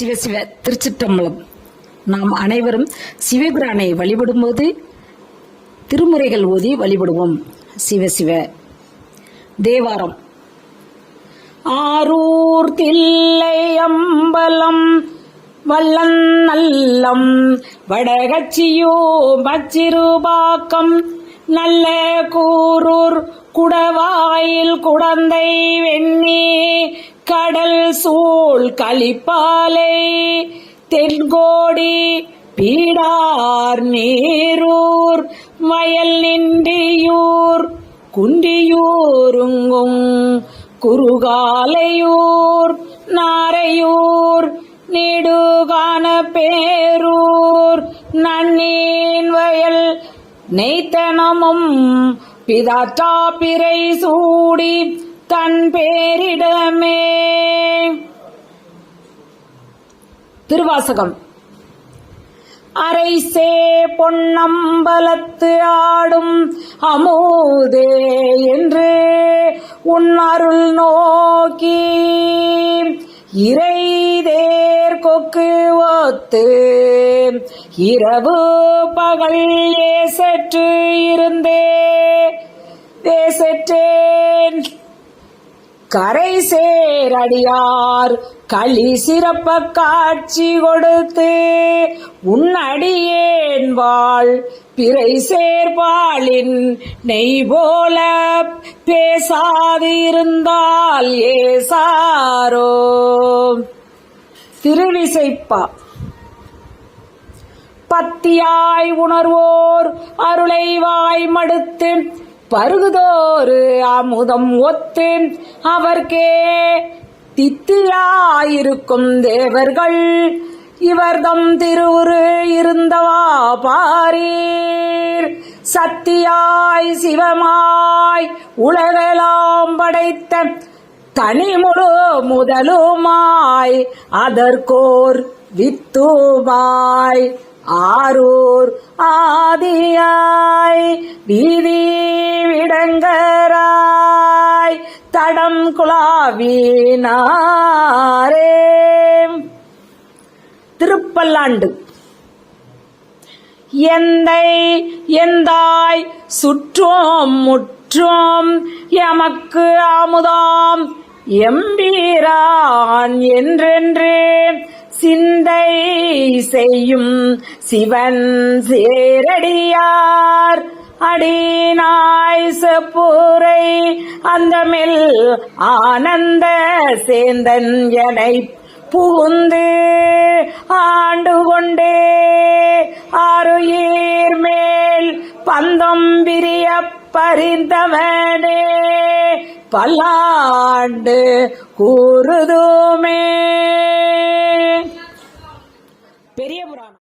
சிவசிவ திருச்சிற்றம்பலம். நாம் அனைவரும் சிவபிரானை வழிபடும்போது திருமுறைகள் ஓதி வழிபடுவோம். சிவசிவ தேவாரம். ஆரூர் தில்லை அம்பலம் வல்லன் நல்லம் வடகச்சியோ மச்சிறுபாக்கம் நல்ல கூரூர் வாயில் குடந்தை வெண்ணி கடல் சூழ் கலிப்பாலை தென்கோடி பீடார் நீரூர் மயல் நின்றியூர் குண்டியூருங்கும் குறுகாலையூர் நாரையூர் நீடுகான பேரூர் நன்னீன் வயல் நெய்த்தனமும் பிதாற்றா பிறை சூடி தன் பேரிடமே. திருவாசகம். அரைசே பொன்னம்பலத்து ஆடும் அமோதே என்று உன் அருள் நோக்கி இறைதேர் கொக்கு ஒத்து இரவு பகல் கரை சேரடியார் களி சிறப்ப காட்சி கொடுத்து உன்னடியேன் வாழ். பிறை சேர்பாளின் நெய் போல பேசாது இருந்தால் ஏசாரோ திருவிசைப்பா. பத்தியாய் உணர்வோர் அருளை வாய் மடுத்து பருகுதோரு அமுதம் ஒத்து அவர்க்கே. தித்தியாயிருக்கும் தேவர்கள் இவர்தம் திருவுரு இருந்தவா பாரீர். சத்தியாய் சிவமாய் உலகெல்லாம் படைத்த தனிமுழு முதலுமாய் அதற்கோர் வித்துமாய் ஆரூர் ஆதியாய் வீதி சங்கராய் தடம் குழாவினாரே. திருப்பல்லாண்டு. எந்தை எந்தாய் சுற்றோம் முற்றோம் எமக்கு அமுதாம் எம்பீரான் என்றென்று. சிந்தை செய்யும் சிவன் சேரடியார். அடிநாய் செப்புரை அந்தமில் ஆனந்த சேந்தன் எனை புகுந்து. ஆண்டு கொண்டே ஆறுயிர் மேல் பந்தம் விரிய பறிந்தவனே பல்லாண்டு கூறுதுமே. பெரிய புராணம்